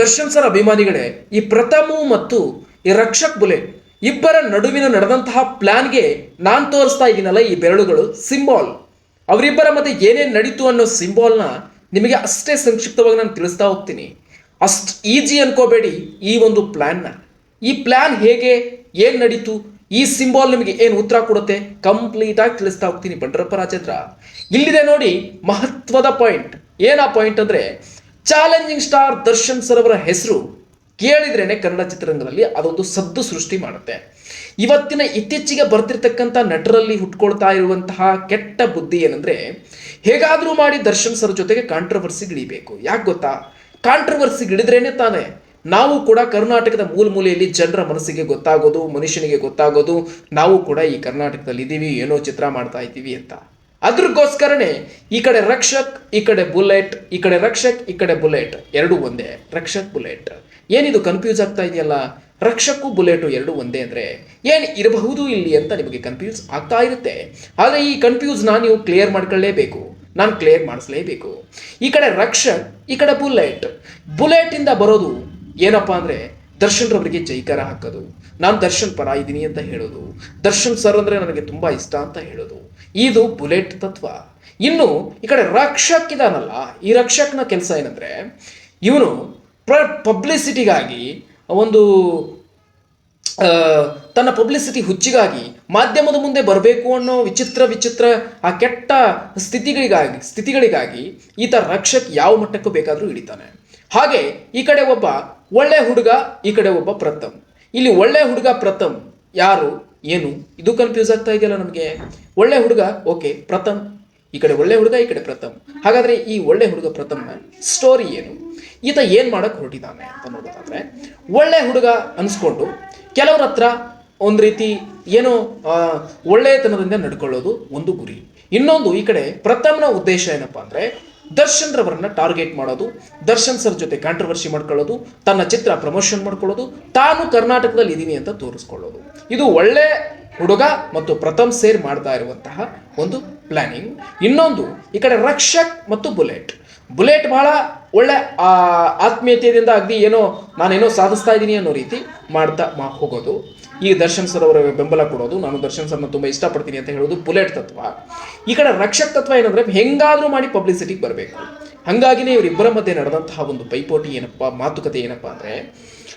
Darshan sir ಅಭಿಮಾನಿಗಳೇ, ಈ ಪ್ರಥಮು ಮತ್ತು ಈ ರಕ್ಷಕ್ ಬುಲೆ ಇಬ್ಬರ ನಡುವಿನ ನಡೆದಂತಹ ಪ್ಲಾನ್ಗೆ ನಾನು ತೋರಿಸ್ತಾ ಇದ್ದೀನಲ್ಲ ಈ ಬೆರಳುಗಳು, ಸಿಂಬಾಲ್. ಅವರಿಬ್ಬರ ಮತ್ತೆ ಏನೇನು ನಡೀತು ಅನ್ನೋ ಸಿಂಬಾಲ್ನ ನಿಮಗೆ ಅಷ್ಟೇ ಸಂಕ್ಷಿಪ್ತವಾಗಿ ನಾನು ತಿಳಿಸ್ತಾ ಹೋಗ್ತೀನಿ. ಅಷ್ಟು ಈಜಿ ಅನ್ಕೋಬೇಡಿ ಈ ಒಂದು ಪ್ಲ್ಯಾನ್ನ ಈ ಪ್ಲಾನ್ ಹೇಗೆ, ಏನು ನಡೀತು, ಈ ಸಿಂಬಾಲ್ ನಿಮಗೆ ಏನು ಉತ್ತರ ಕೊಡುತ್ತೆ ಕಂಪ್ಲೀಟ್ ಆಗಿ ತಿಳಿಸ್ತಾ ಹೋಗ್ತೀನಿ ಬಂಡ್ರಪ್ಪ ರಾಜೇಂದ್ರ. ಇಲ್ಲಿದೆ ನೋಡಿ ಮಹತ್ವದ ಪಾಯಿಂಟ್. ಏನಾ ಪಾಯಿಂಟ್ ಅಂದ್ರೆ ಚಾಲೆಂಜಿಂಗ್ ಸ್ಟಾರ್ ದರ್ಶನ್ ಸರ್ ಅವರ ಹೆಸರು ಕೇಳಿದ್ರೇನೆ ಕನ್ನಡ ಚಿತ್ರರಂಗದಲ್ಲಿ ಅದೊಂದು ಸದ್ದು ಸೃಷ್ಟಿ ಮಾಡುತ್ತೆ. ಇವತ್ತಿನ ಇತ್ತೀಚೆಗೆ ಬರ್ತಿರ್ತಕ್ಕಂಥ ನಟರಲ್ಲಿ ಹುಟ್ಕೊಳ್ತಾ ಇರುವಂತಹ ಕೆಟ್ಟ ಬುದ್ಧಿ ಏನಂದ್ರೆ, ಹೇಗಾದರೂ ಮಾಡಿ ದರ್ಶನ್ ಸರ್ ಜೊತೆಗೆ ಕಾಂಟ್ರವರ್ಸಿಗಿಳಿಬೇಕು ಯಾಕೆ ಗೊತ್ತಾ? ಕಾಂಟ್ರವರ್ಸಿಗಿಳಿದ್ರೇನೆ ತಾನೇ ನಾವು ಕೂಡ ಕರ್ನಾಟಕದ ಮೂಲ ಮೂಲೆಯಲ್ಲಿ ಜನರ ಮನಸ್ಸಿಗೆ ಗೊತ್ತಾಗೋದು, ಮನುಷ್ಯನಿಗೆ ಗೊತ್ತಾಗೋದು, ನಾವು ಕೂಡ ಈ ಕರ್ನಾಟಕದಲ್ಲಿ ಇದ್ದೀವಿ ಏನೋ ಚಿತ್ರ ಮಾಡ್ತಾ ಇದ್ದೀವಿ ಅಂತ. ಅದ್ರಗೋಸ್ಕರನೇ ಈ ಕಡೆ ರಕ್ಷಕ್, ಈ ಕಡೆ ಬುಲೆಟ್, ಈ ಕಡೆ ರಕ್ಷಕ್, ಈ ಕಡೆ ಬುಲೆಟ್. ಎರಡು ಒಂದೇ. ರಕ್ಷಕ್, ಬುಲೆಟ್. ಏನಿದು ಕನ್ಫ್ಯೂಸ್ ಆಗ್ತಾ ಇದೆಯಲ್ಲ? ರಕ್ಷಕ್ಕೂ, ಬುಲೆಟು ಎರಡು ಒಂದೇ ಅಂದರೆ ಏನು ಇರಬಹುದು ಇಲ್ಲಿ ಅಂತ ನಿಮಗೆ ಕನ್ಫ್ಯೂಸ್ ಆಗ್ತಾ ಇರುತ್ತೆ. ಆದರೆ ಈ ಕನ್ಫ್ಯೂಸ್ ನಾನು ನೀವು ಕ್ಲಿಯರ್ ಮಾಡ್ಕೊಳ್ಳೇಬೇಕು. ನಾನು ಕ್ಲಿಯರ್ ಮಾಡಿಸ್ಲೇಬೇಕು. ಈ ಕಡೆ ರಕ್ಷಕ್, ಈ ಕಡೆ ಬುಲೆಟ್. ಬುಲೆಟಿಂದ ಬರೋದು ಏನಪ್ಪಾ ಅಂದ್ರೆ ದರ್ಶನ್ ರವರಿಗೆ ಜೈಕಾರ ಹಾಕೋದು. ನಾನು ದರ್ಶನ್ ಪರ ಇದ್ದೀನಿ ಅಂತ ಹೇಳೋದು. ದರ್ಶನ್ ಸರ್ ಅಂದ್ರೆ ನನಗೆ ತುಂಬ ಇಷ್ಟ ಅಂತ ಹೇಳೋದು. ಇದು ಬುಲೆಟ್ ತತ್ವ. ಇನ್ನು ಈ ಕಡೆ ರಕ್ಷಕ್ ಇದಾನಲ್ಲ, ಈ ರಕ್ಷಕ್ನ ಕೆಲಸ ಏನಂದ್ರೆ, ಇವನು ಪ್ರ ಪಬ್ಲಿಸಿಟಿಗಾಗಿ ಒಂದು ತನ್ನ ಪಬ್ಲಿಸಿಟಿ ಹುಚ್ಚಿಗಾಗಿ ಮಾಧ್ಯಮದ ಮುಂದೆ ಬರಬೇಕು ಅನ್ನೋ ವಿಚಿತ್ರ ವಿಚಿತ್ರ, ಆ ಕೆಟ್ಟ ಸ್ಥಿತಿಗಳಿಗಾಗಿ ಸ್ಥಿತಿಗಳಿಗಾಗಿ ಈತ ರಕ್ಷಕ್ ಯಾವ ಮಟ್ಟಕ್ಕೂ ಬೇಕಾದರೂ ಹಿಡಿತಾನೆ. ಹಾಗೆ ಈ ಕಡೆ ಒಬ್ಬ ಒಳ್ಳೆ ಹುಡುಗ ಈ ಕಡೆ ಒಬ್ಬ ಪ್ರಥಮ್. ಇಲ್ಲಿ ಒಳ್ಳೆ ಹುಡುಗ ಪ್ರಥಮ್ ಯಾರು? ಏನು? ಇದು ಕನ್ಫ್ಯೂಸ್ ಆಗ್ತಾ ಇದೆಯಲ್ಲ ನಮಗೆ? ಒಳ್ಳೆ ಹುಡುಗ ಓಕೆ ಪ್ರಥಮ್. ಈ ಕಡೆ ಒಳ್ಳೆ ಹುಡುಗ, ಈ ಕಡೆ ಪ್ರಥಮ್. ಹಾಗಾದ್ರೆ ಈ ಒಳ್ಳೆ ಹುಡುಗ ಪ್ರಥಮ್ನ ಸ್ಟೋರಿ ಏನು? ಈತ ಏನ್ ಮಾಡಕ್ ಹೊರಟಿದ್ದಾನೆ ಅಂತ ನೋಡೋದಾದ್ರೆ, ಒಳ್ಳೆ ಹುಡುಗ ಅನ್ಸ್ಕೊಂಡು ಕೆಲವ್ರ ಹತ್ರ ಒಂದು ರೀತಿ ಏನೋ ಒಳ್ಳೆಯತನದಿಂದ ನಡ್ಕೊಳ್ಳೋದು ಒಂದು ಗುರಿ. ಇನ್ನೊಂದು ಈ ಕಡೆ ಪ್ರಥಮ್ನ ಉದ್ದೇಶ ಏನಪ್ಪಾ ಅಂದ್ರೆ ದರ್ಶನ್ ರವರನ್ನ ಟಾರ್ಗೆಟ್ ಮಾಡೋದು, ದರ್ಶನ್ ಸರ್ ಜೊತೆ ಕಾಂಟ್ರವರ್ಸಿ ಮಾಡ್ಕೊಳ್ಳೋದು, ತನ್ನ ಚಿತ್ರ ಪ್ರಮೋಷನ್ ಮಾಡ್ಕೊಳ್ಳೋದು, ತಾನು ಕರ್ನಾಟಕದಲ್ಲಿ ಇದ್ದೀನಿ ಅಂತ ತೋರಿಸ್ಕೊಳ್ಳೋದು. ಇದು ಒಳ್ಳೆ ಹುಡುಗ ಮತ್ತು ಪ್ರಥಮ್ ಸೇರ್ ಮಾಡ್ತಾ ಇರುವಂತಹ ಒಂದು ಪ್ಲಾನಿಂಗ್ ಇನ್ನೊಂದು, ಈ ಕಡೆ ರಕ್ಷಕ್ ಮತ್ತು ಬುಲೆಟ್. ಬುಲೆಟ್ ಬಹಳ ಒಳ್ಳೆ ಆತ್ಮೀಯತೆಯಿಂದ ಅಗ್ದಿ ಏನೋ ನಾನೇನೋ ಸಾಧಿಸ್ತಾ ಇದ್ದೀನಿ ಅನ್ನೋ ರೀತಿ ಮಾಡ್ತಾ ಹೋಗೋದು. ಈ ದರ್ಶನ್ ಸರ್ ಅವರ ಬೆಂಬಲ ಕೊಡೋದು. ನಾನು ದರ್ಶನ್ ಸರ್ನ ತುಂಬ ಇಷ್ಟಪಡ್ತೀನಿ ಅಂತ ಹೇಳೋದು ಬುಲೆಟ್ ತತ್ವ. ಈ ಕಡೆ ರಕ್ಷಕ್ ತತ್ವ ಏನಂದ್ರೆ ಹೆಂಗಾದ್ರೂ ಮಾಡಿ ಪಬ್ಲಿಸಿಟಿಗೆ ಬರಬೇಕು. ಹಂಗಾಗಿನೇ ಇವರಿಬ್ಬರ ಮಧ್ಯೆ ನಡೆದಂತಹ ಒಂದು ಪೈಪೋಟಿ ಏನಪ್ಪ, ಮಾತುಕತೆ ಏನಪ್ಪಾ ಅಂದ್ರೆ,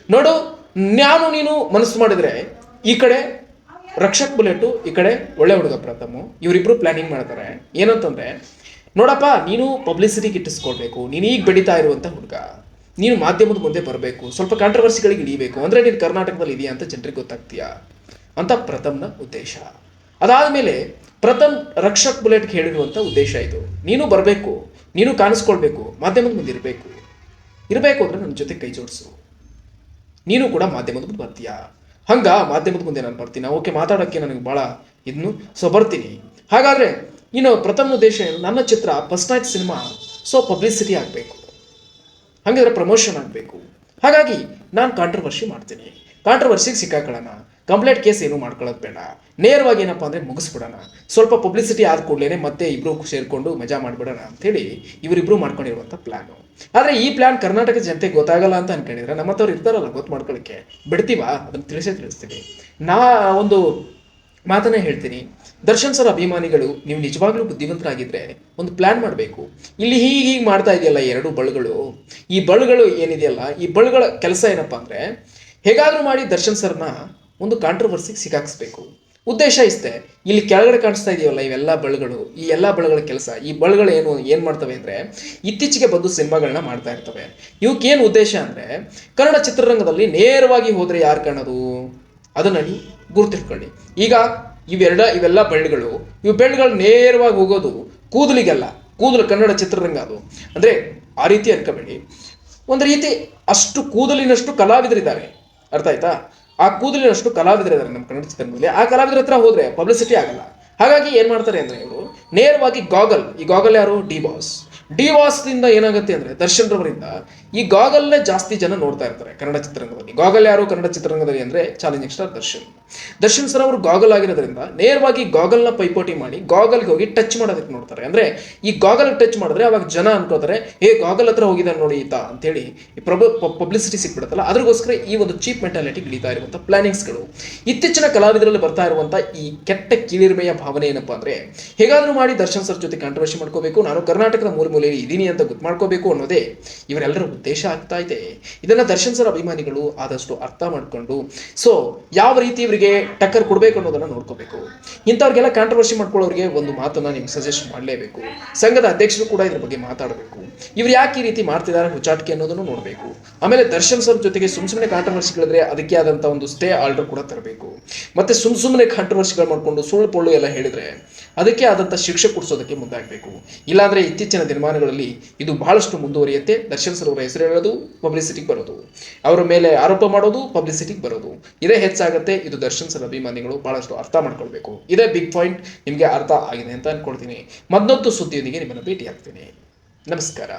ನೋಡು, ನಾನು ನೀನು ಮನಸ್ಸು ಮಾಡಿದ್ರೆ ಈ ಕಡೆ ರಕ್ಷಕ್ ಬುಲೆಟು, ಈ ಕಡೆ ಒಳ್ಳೆ ಹುಡುಗ ಪ್ರಥಮ, ಇವರಿಬ್ರು ಪ್ಲಾನಿಂಗ್ ಮಾಡ್ತಾರೆ. ಏನಂತಂದ್ರೆ, ನೋಡಪ್ಪ, ನೀನು ಪಬ್ಲಿಸಿಟಿಗೆ ಇಟ್ಟಿಸ್ಕೊಳ್ಬೇಕು. ನೀನು ಈಗ ಬೆಳೀತಾ ಇರುವಂತ ಹುಡುಗ. ನೀನು ಮಾಧ್ಯಮದ ಮುಂದೆ ಬರಬೇಕು, ಸ್ವಲ್ಪ ಕಾಂಟ್ರವರ್ಸಿಗಳಿಗೆ ಇಡೀಬೇಕು ಅಂದರೆ ನೀನು ಕರ್ನಾಟಕದಲ್ಲಿ ಇದೆಯಾ ಅಂತ ಜನರಿಗೆ ಗೊತ್ತಾಗ್ತೀಯಾ? ಅಂತ ಪ್ರಥಮ್ನ ಉದ್ದೇಶ. ಅದಾದ ಮೇಲೆ ಪ್ರಥಮ್ ರಕ್ಷಕ್ ಬುಲೆಟ್ಗೆ ಹೇಳಿರುವಂಥ ಉದ್ದೇಶ ಇದು. ನೀನು ಬರಬೇಕು, ನೀನು ಕಾಣಿಸ್ಕೊಳ್ಬೇಕು, ಮಾಧ್ಯಮದ ಮುಂದೆ ಇರಬೇಕು. ಇರಬೇಕು ಅಂದರೆ ನನ್ನ ಜೊತೆ ಕೈ ಜೋಡಿಸು. ನೀನು ಕೂಡ ಮಾಧ್ಯಮದ ಮುಂದೆ ಬರ್ತೀಯಾ? ಹಂಗ, ಮಾಧ್ಯಮದ ಮುಂದೆ ನಾನು ಬರ್ತೀನಿ. ಓಕೆ ಮಾತಾಡೋಕ್ಕೆ ನನಗೆ ಭಾಳ ಇದನ್ನು ಸೊ ಬರ್ತೀನಿ. ಹಾಗಾದರೆ, ಇನ್ನು ಪ್ರಥಮ ಉದ್ದೇಶ ನನ್ನ ಚಿತ್ರ first night cinema so publicity ಆಗಬೇಕು. ಹಾಗಾದ್ರೆ ಪ್ರಮೋಷನ್ ಆಗಬೇಕು. ಹಾಗಾಗಿ ನಾನು ಕಾಂಟ್ರವರ್ಸಿ ಮಾಡ್ತೀನಿ. ಕಾಂಟ್ರವರ್ಸಿಗೆ ಸಿಕ್ಕಾಕೊಳ್ಳೋಣ. ಕಂಪ್ಲೇಂಟ್ ಕೇಸ್ ಏನು ಮಾಡ್ಕೊಳ್ಳೋದು ಬೇಡ. ನೇರವಾಗಿ ಏನಪ್ಪ ಅಂದರೆ ಮುಗಿಸ್ಬಿಡೋಣ. ಸ್ವಲ್ಪ ಪಬ್ಲಿಸಿಟಿ ಆದ ಕೂಡಲೇ ಮತ್ತೆ ಇಬ್ಬರು ಸೇರಿಕೊಂಡು ಮಜಾ ಮಾಡಿಬಿಡೋಣ ಅಂಥೇಳಿ ಇವರಿಬ್ಬರು ಮಾಡ್ಕೊಂಡಿರುವಂಥ ಪ್ಲ್ಯಾನು ಆದರೆ ಈ ಪ್ಲ್ಯಾನ್ ಕರ್ನಾಟಕ ಜನತೆಗೆ ಗೊತ್ತಾಗಲ್ಲ ಅಂತ ಅನ್ಕೊಂಡಿದ್ರೆ ನಮ್ಮ ಹತ್ರವ್ರು ಇರ್ತಾರಲ್ಲ ಗೊತ್ತು ಮಾಡ್ಕೊಳ್ಳೋಕ್ಕೆ ಬಿಡ್ತೀವಾ? ಅದನ್ನು ತಿಳಿಸೇ ತಿಳಿಸ್ತೀವಿ ನಾ ಒಂದು ಮಾತನ್ನೇ ಹೇಳ್ತೀನಿ. ದರ್ಶನ್ ಸರ್ ಅಭಿಮಾನಿಗಳು, ನೀವು ನಿಜವಾಗ್ಲೂ ಬುದ್ಧಿವಂತರಾಗಿದ್ರೆ ಒಂದು ಪ್ಲಾನ್ ಮಾಡಬೇಕು. ಇಲ್ಲಿ ಹೀಗೆ ಹೀಗೆ ಮಾಡ್ತಾ ಇದೆಯಲ್ಲ ಎರಡು ಬಳುಗಳು. ಈ ಬಳುಗಳು ಏನಿದೆಯಲ್ಲ, ಈ ಬಳುಗಳ ಕೆಲಸ ಏನಪ್ಪ ಅಂದರೆ, ಹೇಗಾದರೂ ಮಾಡಿ ದರ್ಶನ್ ಸರ್ನ ಒಂದು ಕಾಂಟ್ರವರ್ಸಿಗೆ ಸಿಕ್ಕಾಕ್ಸ್ಬೇಕು. ಉದ್ದೇಶ ಇಷ್ಟೇ, ಇಲ್ಲಿ ಕೆಳಗಡೆ ಕಾಣಿಸ್ತಾ ಇದೆಯಲ್ಲ ಇವೆಲ್ಲ ಬಳುಗಳು, ಈ ಎಲ್ಲ ಬಳುಗಳ ಕೆಲಸ, ಈ ಬಳುಗಳು ಏನು ಏನು ಮಾಡ್ತವೆ ಅಂದರೆ, ಇತ್ತೀಚೆಗೆ ಬಂದು ಸಿನಿಮಾಗಳನ್ನ ಮಾಡ್ತಾ ಇರ್ತವೆ. ಇವಕ್ಕೇನು ಉದ್ದೇಶ ಅಂದರೆ, ಕನ್ನಡ ಚಿತ್ರರಂಗದಲ್ಲಿ ನೇರವಾಗಿ ಹೋದರೆ ಯಾರು ಕಾಣೋದು? ಅದನ್ನ ನೀವು ಗುರುತಿಟ್ಕೊಳ್ಳಿ. ಈಗ ಇವೆರಡ, ಇವೆಲ್ಲ ಬೆಳ್ಳುಗಳು ಇವು ಬೆಳ್ಳುಗಳು ನೇರವಾಗಿ ಹೋಗೋದು ಕೂದಲಿಗೆಲ್ಲ. ಕೂದಲು ಕನ್ನಡ ಚಿತ್ರರಂಗ ಅದು. ಅಂದ್ರೆ ಆ ರೀತಿ ಅನ್ಕೋಬೇಡಿ. ಒಂದು ರೀತಿ ಅಷ್ಟು ಕೂದಲಿನಷ್ಟು ಕಲಾವಿದರಿದ್ದಾರೆ. ಅರ್ಥ ಆಯ್ತಾ? ಆ ಕೂದಲಿನಷ್ಟು ಕಲಾವಿದರಿದ್ದಾರೆ ನಮ್ಮ ಕನ್ನಡ ಚಿತ್ರರಂಗದಲ್ಲಿ. ಆ ಕಲಾವಿದರ ಹತ್ರ ಹೋದರೆ ಪಬ್ಲಿಸಿಟಿ ಆಗಲ್ಲ. ಹಾಗಾಗಿ ಏನು ಮಾಡ್ತಾರೆ ಅಂದ್ರೆ ಇವರು ನೇರವಾಗಿ ಗಾಗಲ್ ಈ ಗಾಗಲ್ ಯಾರು? ಡಿ ಬಾಸ್ ಡಿವಾಸ್ದಿಂದ ಏನಾಗುತ್ತೆ ಅಂದ್ರೆ ದರ್ಶನ್ ರವರಿಂದ ಈ ಗಾಗಲ್ನೇ ಜಾಸ್ತಿ ಜನ ನೋಡ್ತಾ ಇರ್ತಾರೆ ಕನ್ನಡ ಚಿತ್ರರಂಗದಲ್ಲಿ. ಗಾಗಲ್ ಯಾರು? ಕನ್ನಡ ಚಿತ್ರರಂಗದಲ್ಲಿ ಅಂದ್ರೆ challenging star Darshan. Darshan sir ಅವರು ಗಾಗಲ್ ಆಗಿರೋದ್ರಿಂದ ನೇರವಾಗಿ ಗಾಗಲ್ನ ಪೈಪೋಟಿ ಮಾಡಿ ಗಾಗಲ್ಗೆ ಹೋಗಿ ಟಚ್ ಮಾಡೋದಕ್ಕೆ ನೋಡ್ತಾರೆ. ಅಂದ್ರೆ ಈ ಗಾಗಲ್ ಟಚ್ ಮಾಡಿದ್ರೆ ಅವಾಗ ಜನ ಅನ್ಕೋತಾರೆ ಏ ಗಾಗಲ್ ಹತ್ರ ಹೋಗಿದ್ದಾನೆ ನೋಡಿ ಈತ ಅಂತೇಳಿ ಈ ಪ್ರಬ ಪಬ್ಲಿಸಿಟಿ ಸಿಕ್ಬಿಡುತ್ತಲ್ಲ, ಅದ್ರಗೋಸ್ಕರ ಈ ಒಂದು ಚೀಪ್ ಮೆಂಟಾಲಿಟಿ ಹಿಡಿತಾ ಇರುವಂಥ ಪ್ಲಾನಿಂಗ್ಸ್ಗಳು. ಇತ್ತೀಚಿನ ಕಲಾವಿದರಲ್ಲಿ ಬರ್ತಾ ಇರುವಂಥ ಈ ಕೆಟ್ಟ ಕೀಳಿರ್ಮೆಯ ಭಾವನೆ ಏನಪ್ಪಾ ಅಂದ್ರೆ, ಹೇಗಾದರೂ ಮಾಡಿ ದರ್ಶನ್ ಸರ್ ಜೊತೆ ಕಾಂಟ್ರವರ್ಸಿ ಮಾಡ್ಕೋಬೇಕು, ನಾನು ಕರ್ನಾಟಕದ ಮೂಲ ಮೂಲೆಯಲ್ಲಿ ಇದ್ದೀನಿ ಅಂತ ಗೊತ್ತು ಮಾಡ್ಕೋಬೇಕು ಅನ್ನೋದೇ ಇವರೆಲ್ಲರ ಉದ್ದೇಶ ಆಗ್ತಾ ಇದೆ. ಇದನ್ನ ದರ್ಶನ್ ಸರ್ ಅಭಿಮಾನಿಗಳು ಆದಷ್ಟು ಅರ್ಥ ಮಾಡ್ಕೊಂಡು ಸೊ ಯಾವ ರೀತಿ ಇವರಿಗೆ ಟಕ್ಕರ್ ಕೊಡಬೇಕು ಅನ್ನೋದನ್ನ ನೋಡ್ಕೋಬೇಕು. ಇಂಥವ್ರಿಗೆಲ್ಲ ಕಾಂಟ್ರವರ್ಸಿ ಮಾಡ್ಕೊಳ್ಳೋರಿಗೆ ಒಂದು ಮಾತನ್ನ ನಿಮ್ಗೆ ಸಜೆಸ್ಟ್ ಮಾಡಲೇಬೇಕು. ಸಂಘದ ಅಧ್ಯಕ್ಷರು ಕೂಡ ಇದ್ರ ಬಗ್ಗೆ ಮಾತಾಡಬೇಕು. ಇವ್ರು ಯಾಕೆ ಈ ರೀತಿ ಮಾಡ್ತಿದ್ದಾರೆ ಹುಚ್ಚಾಟಿಕೆ ಅನ್ನೋದನ್ನು ನೋಡಬೇಕು. ಆಮೇಲೆ ದರ್ಶನ್ ಸರ್ ಜೊತೆಗೆ ಸುಮ್ ಸುಮ್ಮನೆ ಕಾಂಟ್ರವರ್ಸಿಗಳಿದ್ರೆ ಅದಕ್ಕೆ ಆದಂತ ಒಂದು ಸ್ಟೇ ಆರ್ಡರ್ ಕೂಡ ತರಬೇಕು. ಮತ್ತೆ ಸುಮ್ ಸುಮ್ಮನೆ ಕಾಂಟ್ರವರ್ಸಿಗಳು ಮಾಡ್ಕೊಂಡು ಸುಳ್ಳು ಪೊಳ್ಳು ಎಲ್ಲ ಹೇಳಿದ್ರೆ ಅದಕ್ಕೆ ಆದಂತ ಶಿಕ್ಷೆ ಕೊಡಿಸೋದಕ್ಕೆ ಮುಂದಾಗಬೇಕು. ಇಲ್ಲಾಂದ್ರೆ ಇತ್ತೀಚಿನ ದಿನಮಾನಗಳಲ್ಲಿ ಇದು ಬಹಳಷ್ಟು ಮುಂದುವರಿಯುತ್ತೆ. ದರ್ಶನ್ ಸರ್ ಅವರ ಹೆಸರು ಹೇಳೋದು ಪಬ್ಲಿಸಿಟಿಗೆ ಬರೋದು. ಅವರ ಮೇಲೆ ಆರೋಪ ಮಾಡೋದು ಪಬ್ಲಿಸಿಟಿಗೆ ಬರೋದು. ಇದೇ ಹೆಚ್ಚಾಗುತ್ತೆ. ಇದು ದರ್ಶನ್ ಸರ್ ಅಭಿಮಾನಿಗಳು ಬಹಳಷ್ಟು ಅರ್ಥ ಮಾಡ್ಕೊಳ್ಬೇಕು. ಇದೇ ಬಿಗ್ ಪಾಯಿಂಟ್ ನಿಮಗೆ ಅರ್ಥ ಆಗಿದೆ ಅಂತ ಅನ್ಕೊಳ್ತೀನಿ. ಮತ್ತೊಂದು ಸುದ್ದಿಯೊಂದಿಗೆ ನಿಮ್ಮನ್ನು ಭೇಟಿ ಆಗ್ತೀನಿ ನಮಸ್ಕಾರ.